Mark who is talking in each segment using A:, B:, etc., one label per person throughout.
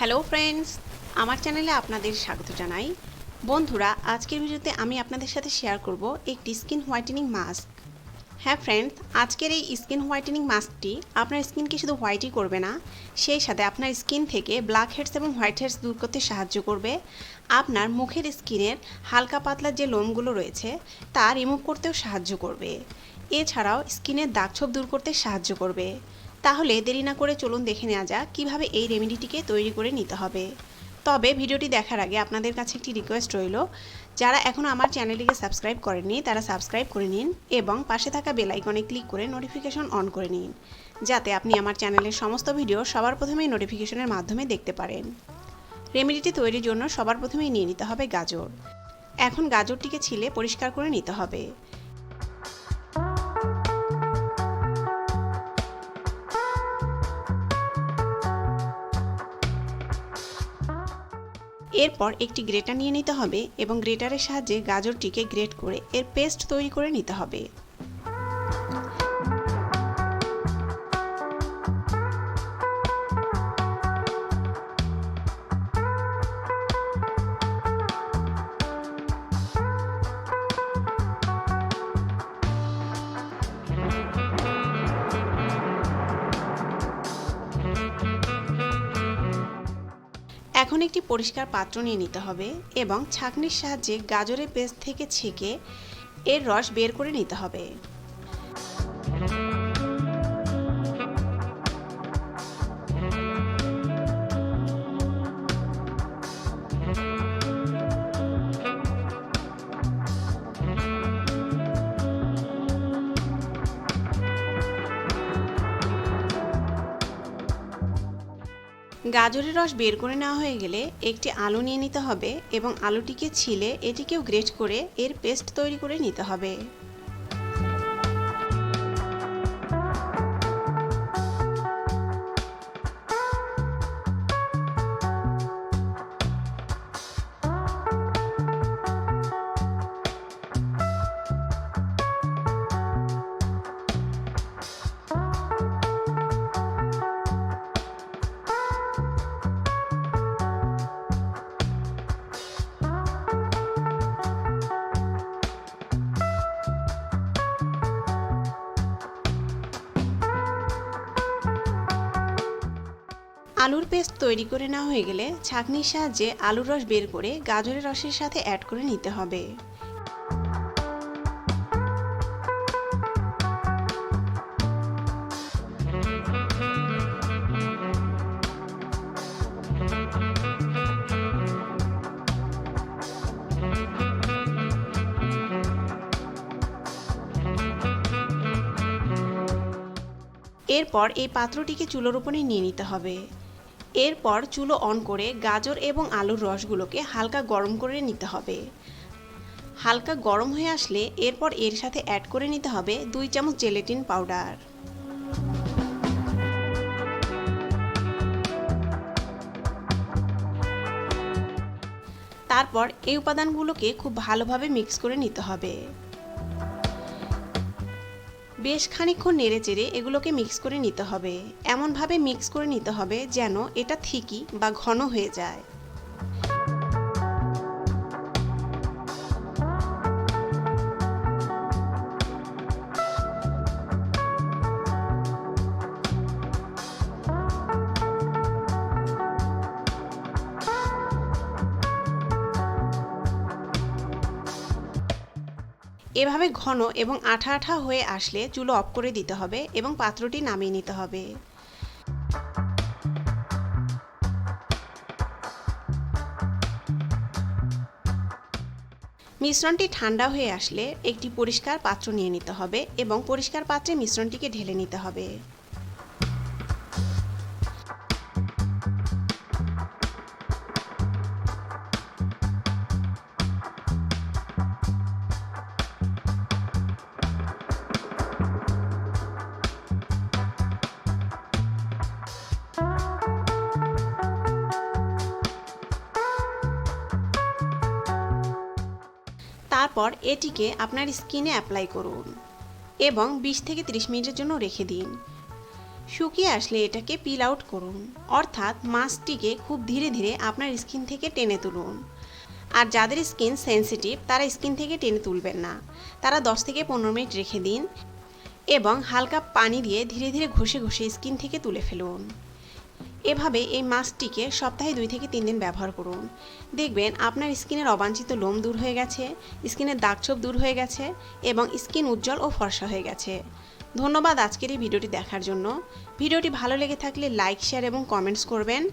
A: Hello friends আমার চ্যানেলে আপনাদের স্বাগত জানাই। বন্ধুরা, আজকের ভিডিওতে আমি আপনাদের সাথে শেয়ার করব একটি স্কিন হোয়াইটেনিং মাস্ক হ্যাঁ ফ্রেন্ডস আজকের এই স্কিন হোয়াইটেনিং মাস্কটি আপনার স্কিনকে শুধু হোয়াইটই করবে না, সেই সাথে আপনার স্কিন থেকে ব্ল্যাক হেডস এবং হোয়াইট হেডস দূর করতে সাহায্য করবে। আপনার মুখের স্কিনের হালকা পাতলা যে লোমগুলো রয়েছে, তা রিমুভ করতেও সাহায্য করবে। এছাড়াও স্কিনের দাগছোপ দূর করতে সাহায্য করবে। তাহলে দেরি না করে চলুন দেখে নেওয়া যাক কীভাবে এই রেমেডিটিকে তৈরি করে নিতে হবে। তবে ভিডিওটি দেখার আগে আপনাদের কাছে একটি রিকোয়েস্ট রইল, যারা এখনও আমার চ্যানেলটিকে সাবস্ক্রাইব করেননি তারা সাবস্ক্রাইব করে নিন এবং পাশে থাকা বেল আইকনে ক্লিক করে নোটিফিকেশন অন করে নিন, যাতে আপনি আমার চ্যানেলের সমস্ত ভিডিও সবার প্রথমেই নোটিফিকেশনের মাধ্যমে দেখতে পারেন। রেমেডিটি তৈরির জন্য সবার প্রথমেই নিয়ে নিতে হবে গাজর। এখন গাজরটিকে ছিলে পরিষ্কার করে নিতে হবে। এরপর একটি গ্রেটার নিয়ে নিতে হবে এবং গ্রেটারের সাহায্যে গাজরটিকে গ্রেট করে এর পেস্ট তৈরি করে নিতে হবে। এখন একটি পরিষ্কার পাত্র নিয়ে নিতে হবে এবং ছাঁকনির সাহায্যে গাজরের পেস্ট থেকে ছেঁকে এর রস বের করে নিতে হবে। গাজরের রস বের করে নেওয়া হয়ে গেলে একটি আলু নিয়ে নিতে হবে এবং আলুটিকে ছিলে এটিকেও গ্রেট করে এর পেস্ট তৈরি করে নিতে হবে। আলুর পেস্ট তৈরি করে নেওয়া হয়ে গেলে ছাঁকনির সাহায্যে আলুর রস বের করে গাজরের রসের সাথে অ্যাড করে নিতে হবে। এরপর এই পাত্রটিকে চুলোর উপরে নিয়ে নিতে হবে। এরপর চুলো অন করে গাজর এবং আলুর রসগুলোকে হালকা গরম করে নিতে হবে। হালকা গরম হয়ে আসলে এরপর এর সাথে অ্যাড করে নিতে হবে দুই চামচ জেলেটিন পাউডার তারপর এই উপাদানগুলোকে খুব ভালোভাবে মিক্স করে নিতে হবে। বেশ খানিক্ষণ নেড়ে চেড়ে এগুলোকে মিক্স করে নিতে হবে। এমনভাবে মিক্স করে নিতে হবে যেন এটা থিকি বা ঘন হয়ে যায়। এভাবে ঘন এবং আঠা আঠা হয়ে আসলে চুলো অফ করে দিতে হবে এবং পাত্রটি নামিয়ে নিতে হবে। মিশ্রণটি ঠান্ডা হয়ে আসলে একটি পরিষ্কার পাত্র নিয়ে নিতে হবে এবং পরিষ্কার পাত্রে মিশ্রণটিকে ঢেলে নিতে হবে। তারপর এটিকে আপনার স্কিনে অ্যাপ্লাই করুন এবং 20 থেকে 30 মিনিটের জন্য রেখে দিন। শুকিয়ে আসলে এটাকে পিল আউট করুন। অর্থাৎ মাস্কটিকে খুব ধীরে ধীরে আপনার স্কিন থেকে টেনে তুলুন। আর যাদের স্কিন সেনসিটিভ তারা স্কিন থেকে টেনে তুলবেন না। তারা 10 থেকে পনেরো মিনিট রেখে দিন এবং হালকা পানি দিয়ে ধীরে ধীরে ঘষে ঘষে স্কিন থেকে তুলে ফেলুন। এভাবে এই মাস্কটিকে সপ্তাহে দুই থেকে তিন দিন ব্যবহার করুন। দেখবেন আপনার স্কিনের অবাঞ্ছিত লোম দূর হয়ে গেছে, স্কিনের দাগছোপ দূর হয়ে গেছে এবং স্কিন উজ্জ্বল ও ফর্সা হয়ে গেছে। ধন্যবাদ আজকের এই ভিডিওটি দেখার জন্য। ভিডিওটি ভালো লেগে থাকলে লাইক, শেয়ার এবং কমেন্টস করবেন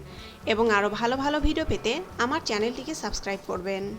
A: এবং আরও ভালো ভালো ভিডিও পেতে আমার চ্যানেলটিকে সাবস্ক্রাইব করবেন।